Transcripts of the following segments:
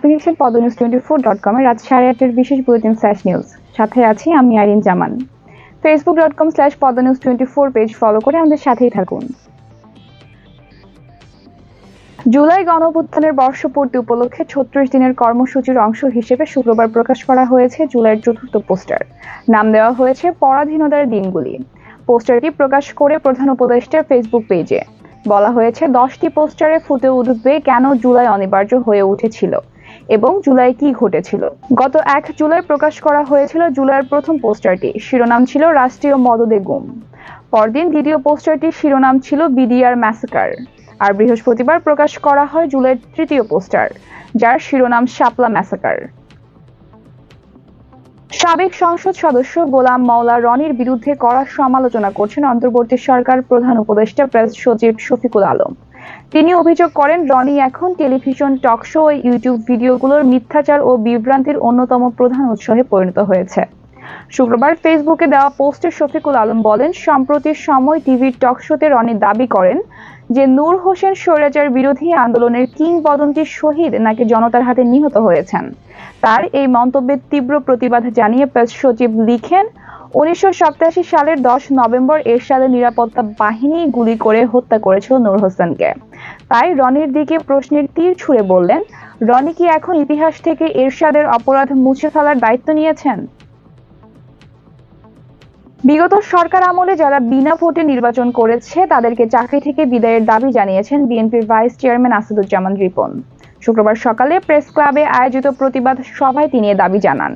আপনি দেখছেন পদ নিউজ টোয়েন্টি ফোর ডট কমের রাত সাড়ে আটের বিশেষ বুলেটিন স্ল্যাশ নিউজ সাথে আছি আমি Arin Zaman. Facebook dot com slash Padma news twenty four page follow করে আমাদের সাথেই থাকুন। জুলাই গণঅভ্যুত্থানের বর্ষপূর্তি উপলক্ষে ছত্রিশ দিনের কর্মসূচির অংশ হিসেবে শুক্রবার প্রকাশ করা হয়েছে জুলাইয়ের চতুর্থ পোস্টার। নাম দেওয়া হয়েছে পরাধীনতার দিনগুলি। পোস্টারটি প্রকাশ করে প্রধান উপদেষ্টার ফেসবুক পেজে বলা হয়েছে, দশটি পোস্টারে ফুটে উঠবে কেন জুলাই অনিবার্য হয়ে উঠেছিল? এবং জুলাই কি ঘটেছিল? গত এক জুলাই প্রকাশ করা হয়েছিল জুলাইয়ের প্রথম পোস্টারটি। শিরোনাম ছিল রাষ্ট্রীয় মদদে গুম। পরদিন দ্বিতীয় পোস্টারটির শিরোনাম ছিল বিডিআর ম্যাসেকার। আর বৃহস্পতিবার প্রকাশ করা হয় জুলাইয়ের তৃতীয় পোস্টার, যার শিরোনাম শাপলা ম্যাসাকার। সাবেক সংসদ সদস্য গোলাম মাওলা রনির বিরুদ্ধে কড়া সমালোচনা করছেন অন্তর্বর্তী সরকার প্রধান উপদেষ্টা প্রেস সচিব শফিকুল আলম। তিনি অভিযোগ করেন, রনি এখন টেলিভিশন টক শো ও ইউটিউব ভিডিওগুলোর মিথ্যাচার ও বিভ্রান্তির অন্যতম প্রধান উৎস হয়ে পরিণত হয়েছে। শুক্রবার ফেসবুকে দেওয়া পোস্টে শফিকুল আলম বলেন সম্প্রতি সময় টিভির টক শোতে রনি দাবি করেন যে নূর হোসেন স্বৈরাচার বিরোধী আন্দোলনের কিংবদন্তি শহীদ নাকি জনতার হাতে নিহত হয়েছেন। তার এই মন্তব্যের তীব্র প্রতিবাদ জানিয়ে প্রেস সচিব লিখেন উনিশশো সাতাশি সালের দশ নভেম্বর এরশাদের নিরাপত্তা বাহিনী গুলি করে হত্যা করেছিল নূর হোসেনকে। তাই রনির দিকে প্রশ্নের তীর ছুঁড়ে বললেন, রনি কি এখন ইতিহাস থেকে এরশাদের অপরাধ মুছে ফেলার দায়িত্ব নিয়েছেন? বিগত সরকার আমলে যারা বিনা ভোটে নির্বাচন করেছে, তাদেরকে চাকরি থেকে বিদায়ের দাবি জানিয়েছেন বিএনপির ভাইস চেয়ারম্যান আসাদুজ্জামান রিপন। শুক্রবার সকালে প্রেস ক্লাবে আয়োজিত প্রতিবাদ সভায় তিনি দাবি জানান।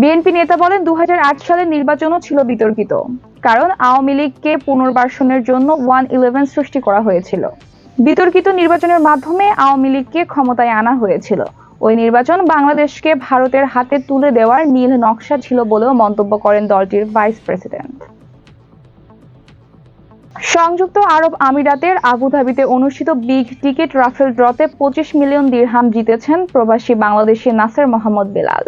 বিএনপি নেতা বলেন দু হাজার আট সালের নির্বাচনও ছিল বিতর্কিত, কারণ আওয়ামী লীগকে পুনর্বাসনের জন্য ওয়ান ইলেভেন সৃষ্টি করা হয়েছিল। বিতর্কিত নির্বাচনের মাধ্যমে আওয়ামী লীগকে ক্ষমতায় আনা হয়েছিল। ওই নির্বাচন বাংলাদেশকে ভারতের হাতে তুলে দেওয়ার নীল নকশা ছিল বলেও মন্তব্য করেন দলটির ভাইস প্রেসিডেন্ট। সংযুক্ত আরব আমিরাতের আবুধাবিতে অনুষ্ঠিত বিগ টিকিট রাফেল ড্রতে পঁচিশ মিলিয়ন দিরহাম জিতেছেন প্রবাসী বাংলাদেশি নাসের মোহাম্মদ বেলাল।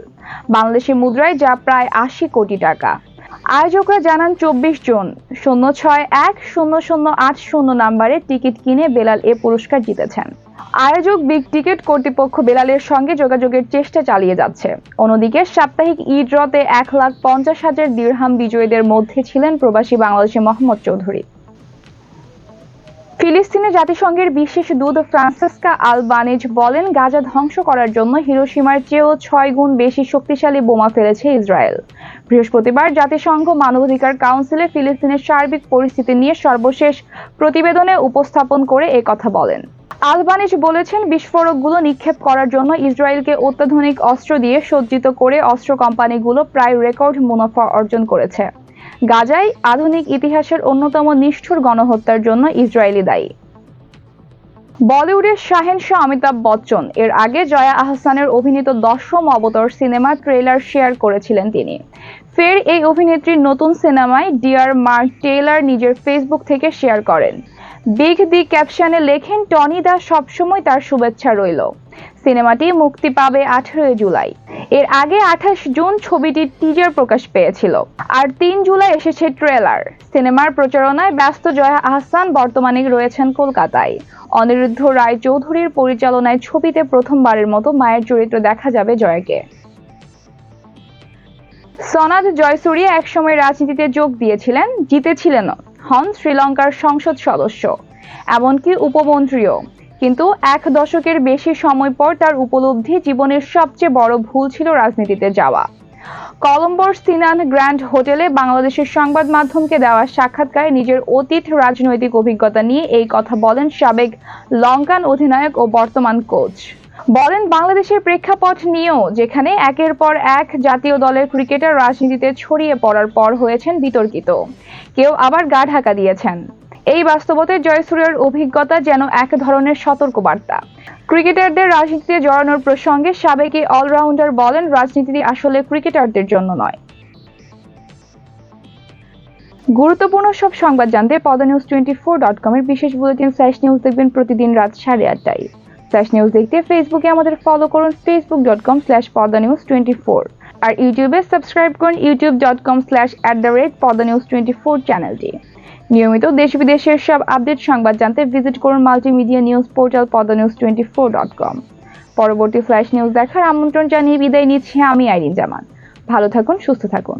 বাংলাদেশি মুদ্রায় যা প্রায় আশি কোটি টাকা। আয়োজকরা জানান, চব্বিশ জন শূন্য ছয় এক শূন্য শূন্য আট শূন্য নাম্বারে টিকিট কিনে বেলাল এ পুরস্কার জিতেছেন। আয়োজক বিগ টিকিট কর্তৃপক্ষ বেলালের সঙ্গে যোগাযোগের চেষ্টা চালিয়ে যাচ্ছে। অন্যদিকে সাপ্তাহিক ই এক লাখ পঞ্চাশ হাজার দিরহাম বিজয়ীদের মধ্যে ছিলেন প্রবাসী বাংলাদেশি মোহাম্মদ চৌধুরী। ফিলিস্তিনে জাতিসংঘের বিশেষ দূত ফ্রান্সেসকা আলবানিজ বলেন, গাজা ধ্বংস করার জন্য হিরোসীমার চেয়েও ছয় গুণ বেশি শক্তিশালী বোমা ফেলেছে ইসরায়েল। বৃহস্পতিবার জাতিসংঘ মানবাধিকার কাউন্সিলে ফিলিস্তিনের সার্বিক পরিস্থিতি নিয়ে সর্বশেষ প্রতিবেদনে উপস্থাপন করে কথা বলেন। আলবানিজ বলেছেন, বিস্ফোরকগুলো নিক্ষেপ করার জন্য ইসরায়েলকে অত্যাধুনিক অস্ত্র দিয়ে সজ্জিত করে অস্ত্র কোম্পানিগুলো প্রায় রেকর্ড মুনাফা অর্জন করেছে। গাজায় আধুনিক ইতিহাসের অন্যতম নিষ্ঠুর গণহত্যার জন্য ইসরায়েলি দায়ী। বলিউডের শাহেনশাহ অমিতাভ বচ্চন, এর আগে জয়া আহসানের অভিনীত দশম অবতর সিনেমার ট্রেলার শেয়ার করেছিলেন তিনি। ফের এই অভিনেত্রীর নতুন সিনেমায় ডিয়ার মার্ক টেইলার নিজের ফেসবুক থেকে শেয়ার করেন। বিগ দি ক্যাপশনে লেখেন, টনি দা সবসময় তার শুভেচ্ছা রইল। সিনেমাটি মুক্তি পাবে আঠেরোই জুলাই। এর আগে আঠাশ জুন ছবিটির টিজার প্রকাশ পেয়েছিল। আর তিন জুলাই এসেছে ট্রেলার সিনেমার প্রচারণায় ব্যস্ত জয়া আহসান বর্তমানে রয়েছেন কলকাতায়। অনিরুদ্ধ রায় চৌধুরীর পরিচালনায় ছবিতে প্রথমবারের মতো মায়ের চরিত্র দেখা যাবে জয়াকে। সনাদ জয়সুরিয়া একসময় রাজনীতিতে যোগ দিয়েছিলেন, জিতেছিলেনও, হন শ্রীলঙ্কার সংসদ সদস্য। এমনকি উপমন্ত্রীও। কিন্তু এক দশকের বেশি সময় পর তার উপলব্ধি জীবনের সবচেয়ে বড় ভুল ছিল রাজনীতিতে যাওয়া। কলম্বোর সিনান গ্র্যান্ড হোটেলে বাংলাদেশের সংবাদ মাধ্যমকে দেওয়া সাক্ষাৎকারে নিজের অতীত রাজনৈতিক অভিজ্ঞতা নিয়ে এই কথা বলেন সাবেক লঙ্কান অধিনায়ক ও বর্তমান কোচ। বলেন, বাংলাদেশের প্রেক্ষাপট নিয়েও যেখানে একের পর এক জাতীয় দলের ক্রিকেটার রাজনীতিতে ছড়িয়ে পড়ার পর হয়েছেন বিতর্কিত। কেউ আবার গা ঢাকা দিয়েছেন। এই বাস্তবতায় জয়সূর্যের অভিজ্ঞতা যেন এক ধরনের সতর্কবার্তা। ক্রিকেটারদের রাজনীতিতে জড়ানোর প্রসঙ্গে সাবেক অলরাউন্ডার বলেন, রাজনীতি আসলে ক্রিকেটারদের জন্য নয়। গুরুত্বপূর্ণ সব সংবাদ জানতে পদ নিউজ টোয়েন্টি ফোর ডট কমের বিশেষ বুলেটিন ফ্ল্যাশ নিউজ দেখবেন প্রতিদিন রাত সাড়ে আটটায়। ফ্ল্যাশ নিউজ দেখতে ফেসবুকে আমাদের ফলো করুন Facebook dot com slash Padma news twenty four. আর ইউটিউবে সাবস্ক্রাইব করুন YouTube dot com slash at the rate Padma news twenty four চ্যানেলটি নিয়মিত দেশ বিদেশের সব আপডেট সংবাদ জানতে ভিজিট করুন multimedia news portal Padma news twenty four dot com পরবর্তী ফ্ল্যাশ নিউজ দেখার আমন্ত্রণ জানিয়ে বিদায় নিচ্ছি আমি আইরিন জামান। ভালো থাকুন, সুস্থ থাকুন।